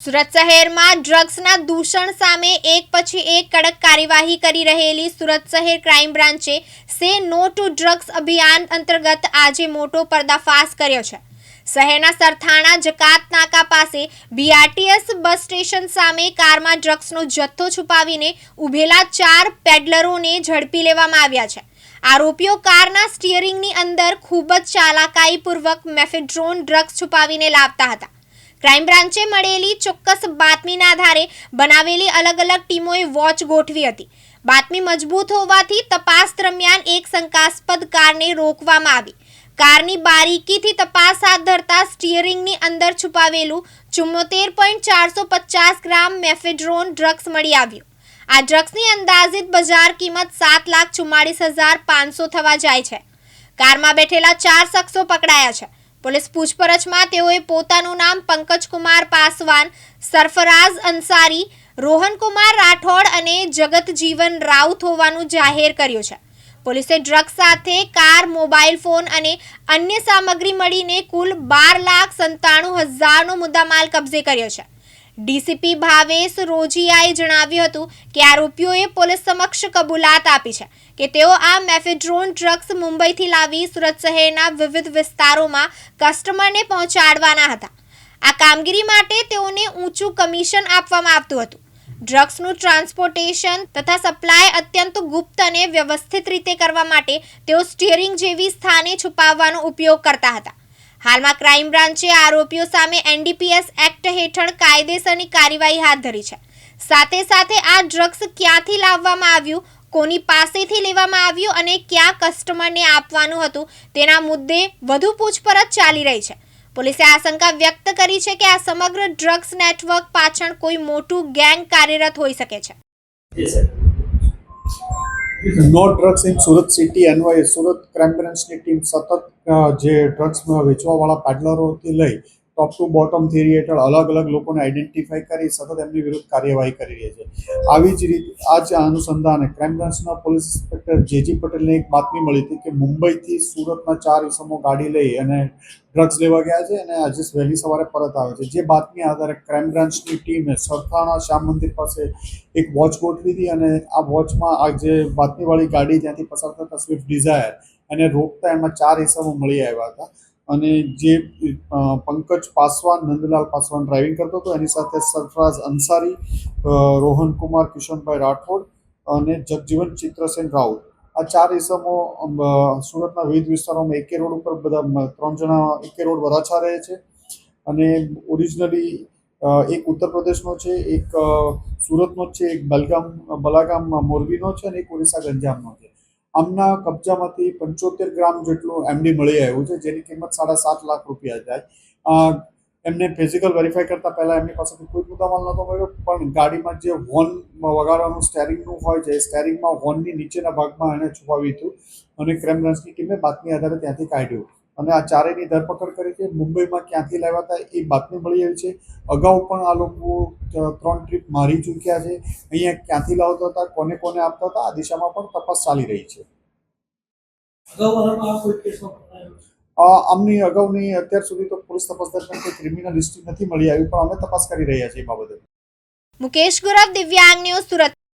સુરત શહેરમાં ડ્રગ્સના દૂષણ સામે એક પછી એક કડક કાર્યવાહી કરી રહેલી સુરત શહેર ક્રાઇમ બ્રાન્ચે સે નો ટુ ડ્રગ્સ અભિયાન અંતર્ગત આજે મોટો પર્દાફાશ કર્યો છે. શહેરના સરથાણા જકાત નાકા પાસે બીઆરટીએસ બસ સ્ટેશન સામે કારમાં ડ્રગ્સનો જથ્થો છુપાવીને ઊભેલા ચાર પેડલરોને ઝડપી લેવામાં આવ્યા છે. આરોપીઓ કારના સ્ટીયરિંગની અંદર ખૂબ જ ચાલાકાઈપૂર્વક મેફેડ્રોન ડ્રગ્સ છુપાવીને લાવતા હતા. ક્રાઇમ બ્રાન્ચે મળેલી ચોક્કસ બાતમીના આધારે બનાવેલી અલગ અલગ ટીમોએ વોચ ગોઠવી હતી. બાતમી મજબૂત હોવાથી તપાસ દરમિયાન એક શંકાસ્પદ કારને રોકવામાં આવી. કારની બારીકીથી તપાસ હાથ ધરતા સ્ટીયરિંગની અંદર છુપાવેલું ચુમ્મોતેર પોઈન્ટ ચારસો પચાસ ગ્રામ મેફેડ્રોન ડ્રગ્સ મળી આવ્યું. આ ડ્રગ્સની અંદાજિત બજાર કિંમત સાત લાખ ચુમ્માળીસ હજાર પાંચસો થવા જાય છે. કારમાં બેઠેલા ચાર શખ્સો પકડાયા છે. પોલીસ પૂછપરછમાં તેઓએ પોતાનું નામ પંકજકુમાર પાસવાન, સરફરાઝ અંસારી, રોહનકુમાર રાઠોડ અને જગતજીવન રાઉત હોવાનું જાહેર કર્યું છે. પોલીસે ડ્રગ્સ સાથે કાર, મોબાઈલ ફોન અને અન્ય સામગ્રી મળીને કુલ બાર લાખ સંતાણું હજારનો મુદ્દામાલ કબજે કર્યો છે. ડીસીપી ભાવેશ રોજિયાએ જણાવ્યું હતું કે આરોપીઓએ પોલીસ સમક્ષ કબૂલાત આપી છે કે તેઓ આ મેફેડ્રોન ડ્રગ્સ મુંબઈથી લાવી સુરત શહેરના વિવિધ વિસ્તારોમાં કસ્ટમરને પહોંચાડવાના હતા. આ કામગીરી માટે તેઓને ઊંચું કમિશન આપવામાં આવતું હતું. ડ્રગ્સનું ટ્રાન્સપોર્ટેશન તથા સપ્લાય અત્યંત ગુપ્ત અને વ્યવસ્થિત રીતે કરવા માટે તેઓ સ્ટીયરિંગ જેવી સ્થાને છુપાવવાનો ઉપયોગ કરતા હતા. હાલમાં ક્રાઇમ બ્રાન્ચે આરોપીઓ સામે એનડીપીએસ એક્ટ હેઠળ કાયદેસરની કાર્યવાહી હાથ ધરી છે. સાથે સાથે આ ડ્રગ્સ ક્યાંથી લાવવામાં આવ્યું, કોની પાસેથી લેવામાં આવ્યું અને ક્યાં કસ્ટમરને આપવાનું હતું, તેના મુદ્દે વધુ પૂછપરછ ચાલી રહી છે. પોલીસે આશંકા વ્યક્ત કરી છે કે આ સમગ્ર ડ્રગ્સ નેટવર્ક પાછળ કોઈ મોટું ગેંગ કાર્યરત હોઈ શકે છે. No drugs in Surat city અન્વયે સુરત ક્રાઇમ બ્રાન્ચની ટીમ સતત જે ડ્રગ્સ વેચવાવાળા પેડલરોથી લઈ ટોપ ટુ બોટમ થિયરી હેઠળ અલગ અલગ લોકોને આઈડેન્ટિફાઈ કરી સતત એમની વિરુદ્ધ કાર્યવાહી કરી રહી છે. આવી જ રીતે આ જ અનુસંધાને ક્રાઇમ બ્રાન્ચના પોલીસ ઇન્સ્પેક્ટર જેજી પટેલને એક બાતમી મળી હતી કે મુંબઈથી સુરતના ચાર ઇસમો ગાડી લઈ અને ડ્રગ્સ લેવા ગયા છે અને આજે વહેલી સવારે પરત આવે છે. જે બાતમી આધારે ક્રાઇમ બ્રાન્ચની ટીમે સરથાણા શ્યામ મંદિર પાસે એક વોચ ગોઠવી અને આ વોચમાં આ જે બાતમીવાળી ગાડી ત્યાંથી પસાર થતા સ્વિફ્ટ ડિઝાયર અને રોકતા એમાં ચાર હિસ્સામાં મળી આવ્યા હતા. અને જે પંકજ પાસવાન, નંદલાલ પાસવાન ડ્રાઇવિંગ કરતો હતો, એની સાથે સરફરાઝ અંસારી રોહન કુમાર, કિશનભાઈ રાઠોડ અને જગજીવન ચિત્રસેન રાઉત. આ ચાર ઇસમો સુરતના વિવિધ વિસ્તારોમાં એકે રોડ ઉપર બધા ત્રણ જણા એકે રોડ વરાછા રહે છે અને ઓરિજિનલી એક ઉત્તર પ્રદેશનો છે, એક સુરતનો છે, એક બલગામ, બલાગામ મોરબીનો છે અને એક ઓરિસ્સા ગંજામનો છે. આમના કબજામાંથી પંચોતેર ગ્રામ જેટલું એમડી મળી આવ્યું છે, જેની કિંમત સાડા સાત લાખ રૂપિયા જાય. એમને ફિઝિકલ વેરીફાઈ કરતા પહેલાં એમની પાસેથી કોઈ મુદ્દામાલ નહોતો મળ્યો, પણ ગાડીમાં જે હોર્ન વગાડવાનું સ્ટેરિંગનું હોય છે સ્ટેરિંગમાં હોર્નની નીચેના ભાગમાં એણે છુપાવ્યું હતું અને ક્રાઇમ બ્રાન્ચની ટીમે બાતમી આધારે ત્યાંથી કાઢ્યું. અને આ ચારેયની ધરપકડ કરી છે. મુંબઈમાં ક્યાંથી લાવ્યા હતા એ બાતમી મળી આવી છે. અગાઉ પણ આ લોકો ત્રણ ટ્રીપ મારી ચૂક્યા છે. અહીંયા ક્યાંથી લાવતા હતા કોને કોને આપતા હતા આ દિશામાં પણ તપાસ ચાલી રહી છે. આમની અગાઉની અત્યાર સુધી તો પોલીસ તપાસ દરમિયાન કોઈ ક્રિમિનલ હિસ્ટ્રી નથી મળી આવી પણ અમે તપાસ કરી રહ્યા છીએ એ બાબતે. મુકેશ ગુરવ દિવ્યાંગ ન્યૂઝ સુરત.